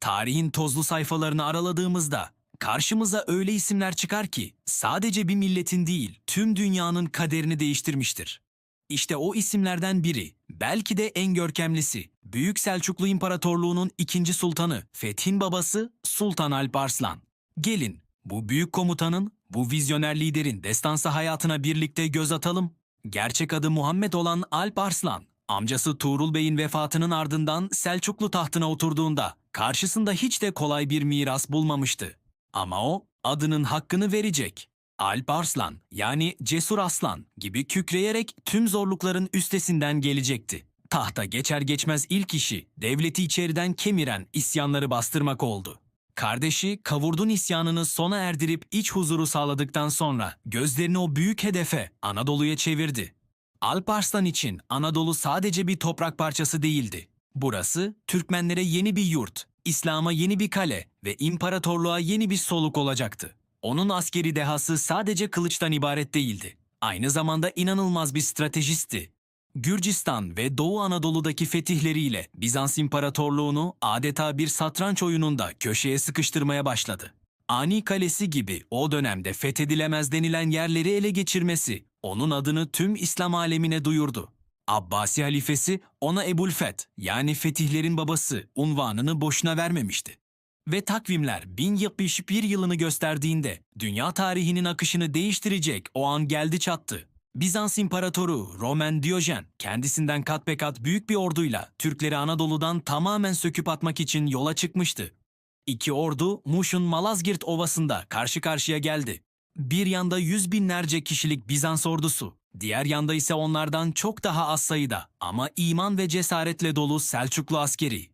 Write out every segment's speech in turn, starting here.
Tarihin tozlu sayfalarını araladığımızda karşımıza öyle isimler çıkar ki sadece bir milletin değil tüm dünyanın kaderini değiştirmiştir. İşte o isimlerden biri, belki de en görkemlisi, Büyük Selçuklu İmparatorluğu'nun ikinci sultanı, Fethin babası Sultan Alp Arslan. Gelin, bu büyük komutanın, bu vizyoner liderin destansı hayatına birlikte göz atalım. Gerçek adı Muhammed olan Alp Arslan, amcası Tuğrul Bey'in vefatının ardından Selçuklu tahtına oturduğunda karşısında hiç de kolay bir miras bulmamıştı. Ama o adının hakkını verecek. Alp Arslan yani Cesur Aslan gibi kükreyerek tüm zorlukların üstesinden gelecekti. Tahta geçer geçmez ilk işi devleti içeriden kemiren isyanları bastırmak oldu. Kardeşi Kavurdun isyanını sona erdirip iç huzuru sağladıktan sonra gözlerini o büyük hedefe Anadolu'ya çevirdi. Alp Arslan için Anadolu sadece bir toprak parçası değildi. Burası Türkmenlere yeni bir yurt, İslam'a yeni bir kale ve imparatorluğa yeni bir soluk olacaktı. Onun askeri dehası sadece kılıçtan ibaret değildi. Aynı zamanda inanılmaz bir stratejisti. Gürcistan ve Doğu Anadolu'daki fetihleriyle Bizans İmparatorluğunu adeta bir satranç oyununda köşeye sıkıştırmaya başladı. Ani Kalesi gibi o dönemde fethedilemez denilen yerleri ele geçirmesi onun adını tüm İslam alemine duyurdu. Abbasi halifesi ona Ebulfet yani fetihlerin babası unvanını boşuna vermemişti. Ve takvimler 1071 yılını gösterdiğinde dünya tarihinin akışını değiştirecek o an geldi çattı. Bizans İmparatoru Roman Diyojen kendisinden kat be kat büyük bir orduyla Türkleri Anadolu'dan tamamen söküp atmak için yola çıkmıştı. İki ordu Muş'un Malazgirt Ovası'nda karşı karşıya geldi. Bir yanda yüz binlerce kişilik Bizans ordusu, diğer yanda ise onlardan çok daha az sayıda ama iman ve cesaretle dolu Selçuklu askeri.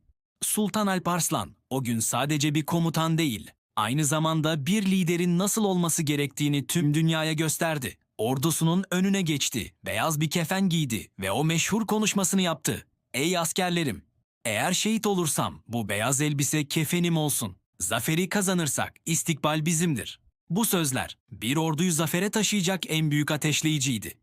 Sultan Alp Arslan o gün sadece bir komutan değil, aynı zamanda bir liderin nasıl olması gerektiğini tüm dünyaya gösterdi. Ordusunun önüne geçti, beyaz bir kefen giydi ve o meşhur konuşmasını yaptı. Ey askerlerim! Eğer şehit olursam bu beyaz elbise kefenim olsun. Zaferi kazanırsak istikbal bizimdir. Bu sözler bir orduyu zafere taşıyacak en büyük ateşleyiciydi.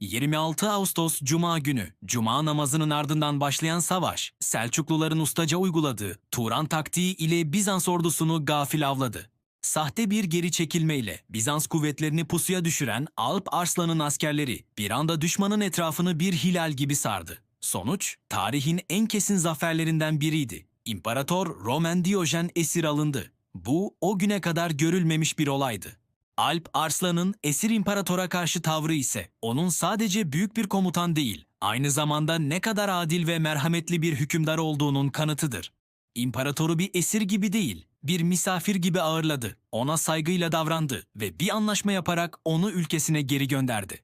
26 Ağustos Cuma günü Cuma namazının ardından başlayan savaş, Selçukluların ustaca uyguladığı Turan taktiği ile Bizans ordusunu gafil avladı. Sahte bir geri çekilmeyle Bizans kuvvetlerini pusuya düşüren Alp Arslan'ın askerleri bir anda düşmanın etrafını bir hilal gibi sardı. Sonuç, tarihin en kesin zaferlerinden biriydi. İmparator Roman Diyojen esir alındı. Bu o güne kadar görülmemiş bir olaydı. Alp Arslan'ın esir imparatora karşı tavrı ise onun sadece büyük bir komutan değil, aynı zamanda ne kadar adil ve merhametli bir hükümdar olduğunun kanıtıdır. İmparatoru bir esir gibi değil, bir misafir gibi ağırladı, ona saygıyla davrandı ve bir anlaşma yaparak onu ülkesine geri gönderdi.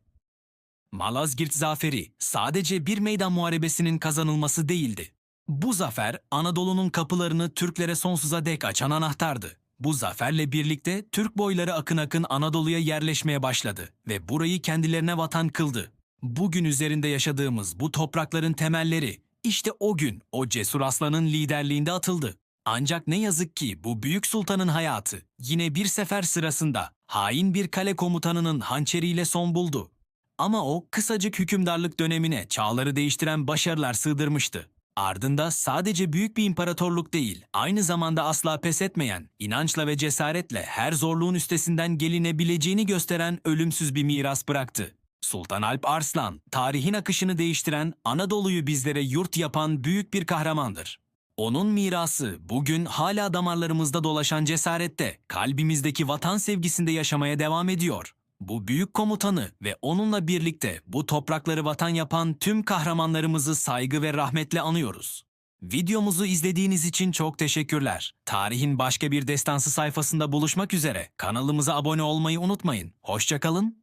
Malazgirt zaferi sadece bir meydan muharebesinin kazanılması değildi. Bu zafer Anadolu'nun kapılarını Türklere sonsuza dek açan anahtardı. Bu zaferle birlikte Türk boyları akın akın Anadolu'ya yerleşmeye başladı ve burayı kendilerine vatan kıldı. Bugün üzerinde yaşadığımız bu toprakların temelleri işte o gün o cesur aslanın liderliğinde atıldı. Ancak ne yazık ki bu büyük sultanın hayatı yine bir sefer sırasında hain bir kale komutanının hançeriyle son buldu. Ama o kısacık hükümdarlık dönemine çağları değiştiren başarılar sığdırmıştı. Ardında sadece büyük bir imparatorluk değil, aynı zamanda asla pes etmeyen, inançla ve cesaretle her zorluğun üstesinden gelinebileceğini gösteren ölümsüz bir miras bıraktı. Sultan Alp Arslan, tarihin akışını değiştiren, Anadolu'yu bizlere yurt yapan büyük bir kahramandır. Onun mirası bugün hala damarlarımızda dolaşan cesarette, kalbimizdeki vatan sevgisinde yaşamaya devam ediyor. Bu büyük komutanı ve onunla birlikte bu toprakları vatan yapan tüm kahramanlarımızı saygı ve rahmetle anıyoruz. Videomuzu izlediğiniz için çok teşekkürler. Tarihin başka bir destansı sayfasında buluşmak üzere. Kanalımıza abone olmayı unutmayın. Hoşçakalın,